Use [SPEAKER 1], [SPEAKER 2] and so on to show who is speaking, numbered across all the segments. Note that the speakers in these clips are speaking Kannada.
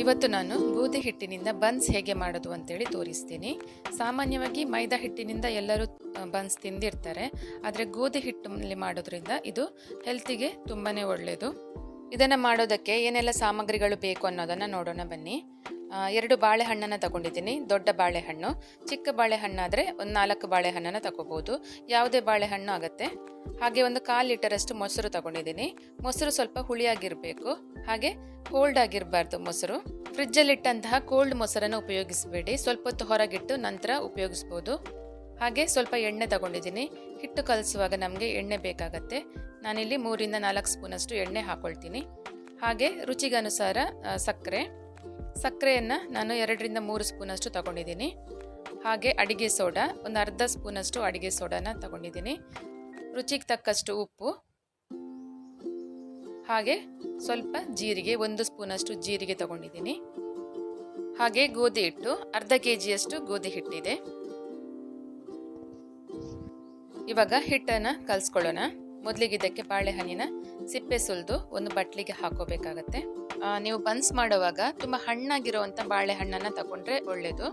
[SPEAKER 1] ಇವತ್ತು ನಾನು ಗೋಧಿ ಹಿಟ್ಟಿನಿಂದ ಬನ್ಸ್ ಹೇಗೆ ಮಾಡೋದು ಅಂತೇಳಿ ತೋರಿಸ್ತೀನಿ. ಸಾಮಾನ್ಯವಾಗಿ ಮೈದಾ ಹಿಟ್ಟಿನಿಂದ ಎಲ್ಲರೂ ಬನ್ಸ್ ತಿಂದಿರ್ತಾರೆ. ಆದರೆ ಗೋಧಿ ಹಿಟ್ಟಿನಲ್ಲಿ ಮಾಡೋದ್ರಿಂದ ಇದು ಹೆಲ್ತಿಗೆ ತುಂಬಾ ಒಳ್ಳೆಯದು ಇದನ್ನು ಮಾಡೋದಕ್ಕೆ ಏನೆಲ್ಲ ಸಾಮಗ್ರಿಗಳು ಬೇಕು ಅನ್ನೋದನ್ನು ನೋಡೋಣ ಬನ್ನಿ. ಎರಡು ಬಾಳೆಹಣ್ಣನ್ನು ತಗೊಂಡಿದ್ದೀನಿ. ದೊಡ್ಡ ಬಾಳೆಹಣ್ಣು, ಚಿಕ್ಕ ಬಾಳೆಹಣ್ಣಾದರೆ ಒಂದು ನಾಲ್ಕು ಬಾಳೆಹಣ್ಣನ್ನು ತಗೋಬೋದು. ಯಾವುದೇ ಬಾಳೆಹಣ್ಣು ಆಗುತ್ತೆ. ಹಾಗೆ ಒಂದು ಕಾಲು ಲೀಟರಷ್ಟು ಮೊಸರು ತಗೊಂಡಿದ್ದೀನಿ. ಮೊಸರು ಸ್ವಲ್ಪ ಹುಳಿಯಾಗಿರಬೇಕು. ಹಾಗೆ ಕೋಲ್ಡ್ ಆಗಿರಬಾರ್ದು ಮೊಸರು. ಫ್ರಿಜ್ಜಲ್ಲಿಟ್ಟಂತಹ ಕೋಲ್ಡ್ ಮೊಸರನ್ನು ಉಪಯೋಗಿಸಬೇಡಿ. ಸ್ವಲ್ಪ ಹೊತ್ತು ಹೊರಗಿಟ್ಟು ನಂತರ ಉಪಯೋಗಿಸ್ಬೋದು. ಹಾಗೆ ಸ್ವಲ್ಪ ಎಣ್ಣೆ ತಗೊಂಡಿದ್ದೀನಿ. ಹಿಟ್ಟು ಕಲಿಸುವಾಗ ನಮಗೆ ಎಣ್ಣೆ ಬೇಕಾಗತ್ತೆ. ನಾನಿಲ್ಲಿ ಮೂರಿಂದ ನಾಲ್ಕು ಸ್ಪೂನಷ್ಟು ಎಣ್ಣೆ ಹಾಕ್ಕೊಳ್ತೀನಿ ಹಾಗೆ ರುಚಿಗನುಸಾರ ಸಕ್ಕರೆ. ಸಕ್ಕರೆಯನ್ನು ನಾನು ಎರಡರಿಂದ ಮೂರು ಸ್ಪೂನಷ್ಟು ತಗೊಂಡಿದ್ದೀನಿ. ಹಾಗೆ ಅಡಿಗೆ ಸೋಡಾ, ಒಂದು ಅರ್ಧ ಸ್ಪೂನಷ್ಟು ಅಡಿಗೆ ಸೋಡಾನ ತಗೊಂಡಿದ್ದೀನಿ. ರುಚಿಗೆ ತಕ್ಕಷ್ಟು ಉಪ್ಪು. ಹಾಗೆ ಸ್ವಲ್ಪ ಜೀರಿಗೆ, ಒಂದು ಸ್ಪೂನಷ್ಟು ಜೀರಿಗೆ ತಗೊಂಡಿದ್ದೀನಿ. ಹಾಗೆ ಗೋಧಿ ಹಿಟ್ಟು, ಅರ್ಧ ಕೆ ಜಿಯಷ್ಟು ಗೋಧಿ ಹಿಟ್ಟಿದೆ. ಇವಾಗ ಹಿಟ್ಟನ್ನು ಕಲಿಸ್ಕೊಳ್ಳೋಣ. ಮೊದಲಿಗೆ ಇದಕ್ಕೆ ಬಾಳೆಹಣ್ಣಿನ ಸಿಪ್ಪೆ ಸುಲಿದು ಒಂದು ಬಟ್ಲಿಗೆ ಹಾಕೋಬೇಕಾಗತ್ತೆ. ನೀವು ಬನ್ಸ್ ಮಾಡುವಾಗ ತುಂಬ ಹಣ್ಣಾಗಿರುವಂಥ ಬಾಳೆಹಣ್ಣನ್ನು ತಗೊಂಡ್ರೆ ಒಳ್ಳೆಯದು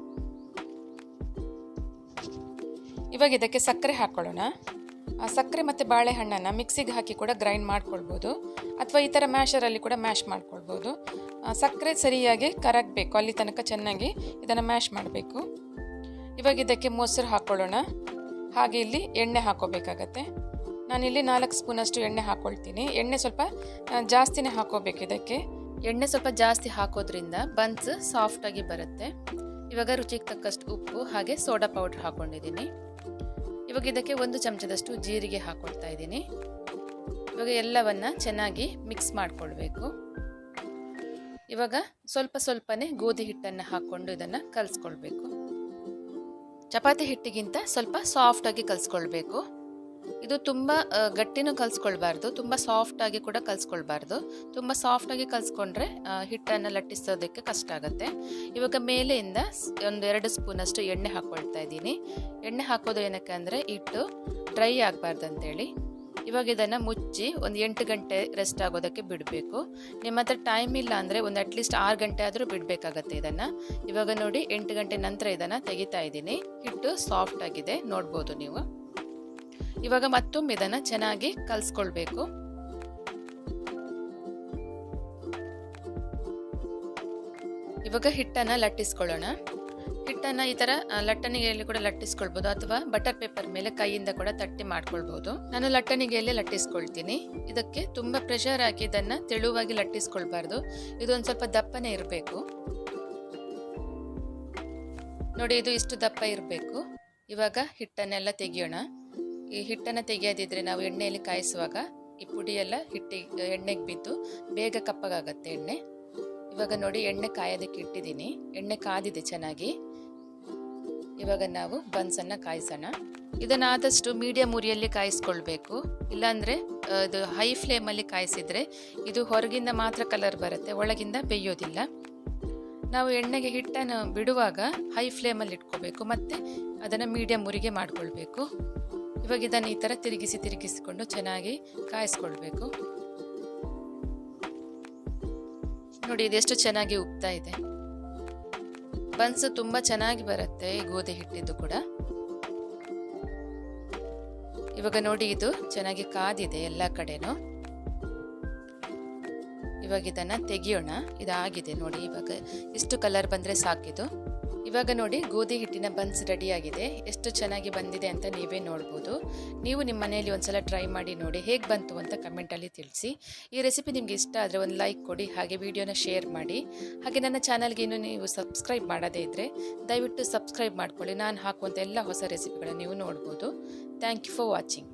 [SPEAKER 1] ಇವಾಗ ಇದಕ್ಕೆ ಸಕ್ಕರೆ ಹಾಕೊಳ್ಳೋಣ. ಸಕ್ಕರೆ ಮತ್ತು ಬಾಳೆಹಣ್ಣನ್ನು ಮಿಕ್ಸಿಗೆ ಹಾಕಿ ಕೂಡ ಗ್ರೈಂಡ್ ಮಾಡ್ಕೊಳ್ಬೋದು. ಅಥವಾ ಈ ಥರ ಮ್ಯಾಶರಲ್ಲಿ ಕೂಡ ಮ್ಯಾಶ್ ಮಾಡ್ಕೊಳ್ಬೋದು. ಸಕ್ಕರೆ ಸರಿಯಾಗಿ ಕರಗಬೇಕು, ಅಲ್ಲಿ ತನಕ ಚೆನ್ನಾಗಿ ಇದನ್ನು ಮ್ಯಾಶ್ ಮಾಡಬೇಕು. ಇವಾಗ ಇದಕ್ಕೆ ಮೊಸರು ಹಾಕ್ಕೊಳ್ಳೋಣ ಹಾಗೆ ಇಲ್ಲಿ ಎಣ್ಣೆ ಹಾಕೋಬೇಕಾಗತ್ತೆ. ನಾನಿಲ್ಲಿ ನಾಲ್ಕು ಸ್ಪೂನಷ್ಟು ಎಣ್ಣೆ ಹಾಕ್ಕೊಳ್ತೀನಿ ಎಣ್ಣೆ ಸ್ವಲ್ಪ ಜಾಸ್ತಿನೇ ಹಾಕೋಬೇಕು ಇದಕ್ಕೆ. ಎಣ್ಣೆ ಸ್ವಲ್ಪ ಜಾಸ್ತಿ ಹಾಕೋದ್ರಿಂದ ಬನ್ಸ್ ಸಾಫ್ಟಾಗಿ ಬರುತ್ತೆ. ಇವಾಗ ರುಚಿಗೆ ತಕ್ಕಷ್ಟು ಉಪ್ಪು ಹಾಗೆ ಸೋಡಾ ಪೌಡ್ರ್ ಹಾಕ್ಕೊಂಡಿದ್ದೀನಿ ಇವಾಗ ಇದಕ್ಕೆ ಒಂದು ಚಮಚದಷ್ಟು ಜೀರಿಗೆ ಹಾಕ್ಕೊಳ್ತಾ ಇದ್ದೀನಿ. ಇವಾಗ ಎಲ್ಲವನ್ನ ಚೆನ್ನಾಗಿ ಮಿಕ್ಸ್ ಮಾಡಿಕೊಳ್ಬೇಕು. ಇವಾಗ ಸ್ವಲ್ಪ ಸ್ವಲ್ಪನೇ ಗೋಧಿ ಹಿಟ್ಟನ್ನು ಹಾಕ್ಕೊಂಡು ಇದನ್ನು ಕಲಿಸ್ಕೊಳ್ಬೇಕು. ಚಪಾತಿ ಹಿಟ್ಟಿಗಿಂತ ಸ್ವಲ್ಪ ಸಾಫ್ಟಾಗಿ ಕಲಿಸ್ಕೊಳ್ಬೇಕು. ಇದು ತುಂಬ ಗಟ್ಟಿನೂ ಕಲಿಸ್ಕೊಳ್ಬಾರ್ದು, ತುಂಬ ಸಾಫ್ಟಾಗಿ ಕೂಡ ಕಲಿಸ್ಕೊಳ್ಬಾರ್ದು. ತುಂಬ ಸಾಫ್ಟಾಗಿ ಕಲಿಸ್ಕೊಂಡ್ರೆ ಹಿಟ್ಟನ್ನು ಲಟ್ಟಿಸೋದಕ್ಕೆ ಕಷ್ಟ ಆಗುತ್ತೆ. ಇವಾಗ ಮೇಲೆಯಿಂದ ಒಂದು ಎರಡು ಸ್ಪೂನಷ್ಟು ಎಣ್ಣೆ ಹಾಕ್ಕೊಳ್ತಾ ಇದ್ದೀನಿ. ಎಣ್ಣೆ ಹಾಕೋದು ಏನಕ್ಕೆ ಅಂದರೆ, ಹಿಟ್ಟು ಡ್ರೈ ಆಗಬಾರ್ದು ಅಂತೇಳಿ ಇವಾಗ ಇದನ್ನು ಮುಚ್ಚಿ ಒಂದು ಎಂಟು ಗಂಟೆ ರೆಸ್ಟ್ ಆಗೋದಕ್ಕೆ ಬಿಡಬೇಕು. ನಿಮ್ಮ ಹತ್ರ ಟೈಮ್ ಇಲ್ಲ ಅಂದರೆ ಒಂದು ಅಟ್ಲೀಸ್ಟ್ ಆರು ಗಂಟೆ ಆದರೂ ಬಿಡಬೇಕಾಗತ್ತೆ ಇದನ್ನು. ಇವಾಗ ನೋಡಿ, ಎಂಟು ಗಂಟೆ ನಂತರ ಇದನ್ನು ತೆಗಿತಾ ಇದ್ದೀನಿ. ಹಿಟ್ಟು ಸಾಫ್ಟ್ ಆಗಿದೆ, ನೋಡ್ಬೋದು ನೀವು. ಇವಾಗ ಮತ್ತೊಮ್ಮೆ ಇದನ್ನು ಚೆನ್ನಾಗಿ ಕಲಿಸ್ಕೊಳ್ಬೇಕು. ಇವಾಗ ಹಿಟ್ಟನ್ನು ಲಟ್ಟಿಸ್ಕೊಳ್ಳೋಣ. ಹಿಟ್ಟನ್ನು ಈ ಥರ ಲಟ್ಟಣಿಗೆಯಲ್ಲಿ ಕೂಡ ಲಟ್ಟಿಸ್ಕೊಳ್ಬೋದು ಅಥವಾ ಬಟರ್ ಪೇಪರ್ ಮೇಲೆ ಕೈಯಿಂದ ಕೂಡ ತಟ್ಟಿ ಮಾಡ್ಕೊಳ್ಬೋದು. ನಾನು ಲಟ್ಟಣಿಗೆಯಲ್ಲೇ ಲಟ್ಟಿಸ್ಕೊಳ್ತೀನಿ. ಇದಕ್ಕೆ ತುಂಬ ಪ್ರೆಷರ್ ಹಾಕಿ ಇದನ್ನು ತೆಳುವಾಗಿ ಲಟ್ಟಿಸ್ಕೊಳ್ಬಾರ್ದು. ಇದೊಂದು ಸ್ವಲ್ಪ ದಪ್ಪನೇ ಇರಬೇಕು. ನೋಡಿ, ಇದು ಇಷ್ಟು ದಪ್ಪ ಇರಬೇಕು. ಇವಾಗ ಹಿಟ್ಟನ್ನೆಲ್ಲ ತೆಗಿಯೋಣ. ಈ ಹಿಟ್ಟನ್ನು ತೆಗೆಯದಿದ್ರೆ ನಾವು ಎಣ್ಣೆಯಲ್ಲಿ ಕಾಯಿಸುವಾಗ ಈ ಪುಡಿಯೆಲ್ಲ ಹಿಟ್ಟಿಗೆ ಎಣ್ಣೆಗೆ ಬಿದ್ದು ಬೇಗ ಕಪ್ಪಗಾಗತ್ತೆ ಎಣ್ಣೆ. ಇವಾಗ ನೋಡಿ ಎಣ್ಣೆ ಕಾಯೋದಕ್ಕೆ ಇಟ್ಟಿದ್ದೀನಿ. ಎಣ್ಣೆ ಕಾದಿದೆ ಚೆನ್ನಾಗಿ. ಇವಾಗ ನಾವು ಬನ್ಸನ್ನು ಕಾಯಿಸೋಣ. ಇದನ್ನು ಆದಷ್ಟು ಮೀಡಿಯಂ ಉರಿಯಲ್ಲಿ ಕಾಯಿಸ್ಕೊಳ್ಬೇಕು. ಇಲ್ಲಾಂದರೆ ಇದು ಹೈ ಫ್ಲೇಮಲ್ಲಿ ಕಾಯಿಸಿದರೆ ಇದು ಹೊರಗಿಂದ ಮಾತ್ರ ಕಲರ್ ಬರುತ್ತೆ, ಒಳಗಿಂದ ಬೇಯೋದಿಲ್ಲ. ನಾವು ಎಣ್ಣೆಗೆ ಹಿಟ್ಟನ್ನು ಬಿಡುವಾಗ ಹೈ ಫ್ಲೇಮಲ್ಲಿ ಇಟ್ಕೋಬೇಕು, ಮತ್ತು ಅದನ್ನು ಮೀಡಿಯಮ್ ಉರಿಗೆ ಮಾಡ್ಕೊಳ್ಬೇಕು. ಇವಾಗ ಇದನ್ನು ಈ ಥರ ತಿರುಗಿಸಿ, ತಿರುಗಿಸಿಕೊಂಡು ಚೆನ್ನಾಗಿ ಕಾಯಿಸ್ಕೊಳ್ಬೇಕು. ನೋಡಿ ಇದೆಷ್ಟು ಚೆನ್ನಾಗಿ ಉಪ್ತಾ ಇದೆ. ಬನ್ಸ್ ತುಂಬ ಚೆನ್ನಾಗಿ ಬರುತ್ತೆ ಈ ಗೋಧಿ ಹಿಟ್ಟಿದ್ದು ಕೂಡ. ಇವಾಗ ನೋಡಿ, ಇದು ಚೆನ್ನಾಗಿ ಕಾದಿದೆ ಎಲ್ಲ ಕಡೆನೂ. ಇವಾಗ ಇದನ್ನು ತೆಗಿಯೋಣ. ಇದಾಗಿದೆ ನೋಡಿ, ಇವಾಗ ಇಷ್ಟು ಕಲರ್ ಬಂದರೆ ಸಾಕಿದು ಇವಾಗ ನೋಡಿ ಗೋಧಿ ಹಿಟ್ಟಿನ ಬನ್ಸ್ ರೆಡಿಯಾಗಿದೆ. ಎಷ್ಟು ಚೆನ್ನಾಗಿ ಬಂದಿದೆ ಅಂತ ನೀವೇ ನೋಡ್ಬೋದು. ನೀವು ನಿಮ್ಮ ಮನೆಯಲ್ಲಿ ಒಂದ್ಸಲ ಟ್ರೈ ಮಾಡಿ ನೋಡಿ ಹೇಗೆ ಬಂತು ಅಂತ ಕಮೆಂಟಲ್ಲಿ ತಿಳಿಸಿ. ಈ ರೆಸಿಪಿ ನಿಮಗೆ ಇಷ್ಟ ಆದರೆ ಒಂದು ಲೈಕ್ ಕೊಡಿ, ಹಾಗೆ ವಿಡಿಯೋನ ಶೇರ್ ಮಾಡಿ. ಹಾಗೆ ನನ್ನ ಚಾನಲ್ಗೆ ಇನ್ನೂ ನೀವು ಸಬ್ಸ್ಕ್ರೈಬ್ ಮಾಡದೇ ಇದ್ದರೆ ದಯವಿಟ್ಟು ಸಬ್ಸ್ಕ್ರೈಬ್ ಮಾಡ್ಕೊಳ್ಳಿ. ನಾನು ಹಾಕುವಂಥ ಎಲ್ಲ ಹೊಸ ರೆಸಿಪಿಗಳನ್ನು ನೀವು ನೋಡ್ಬೋದು. Thank you for watching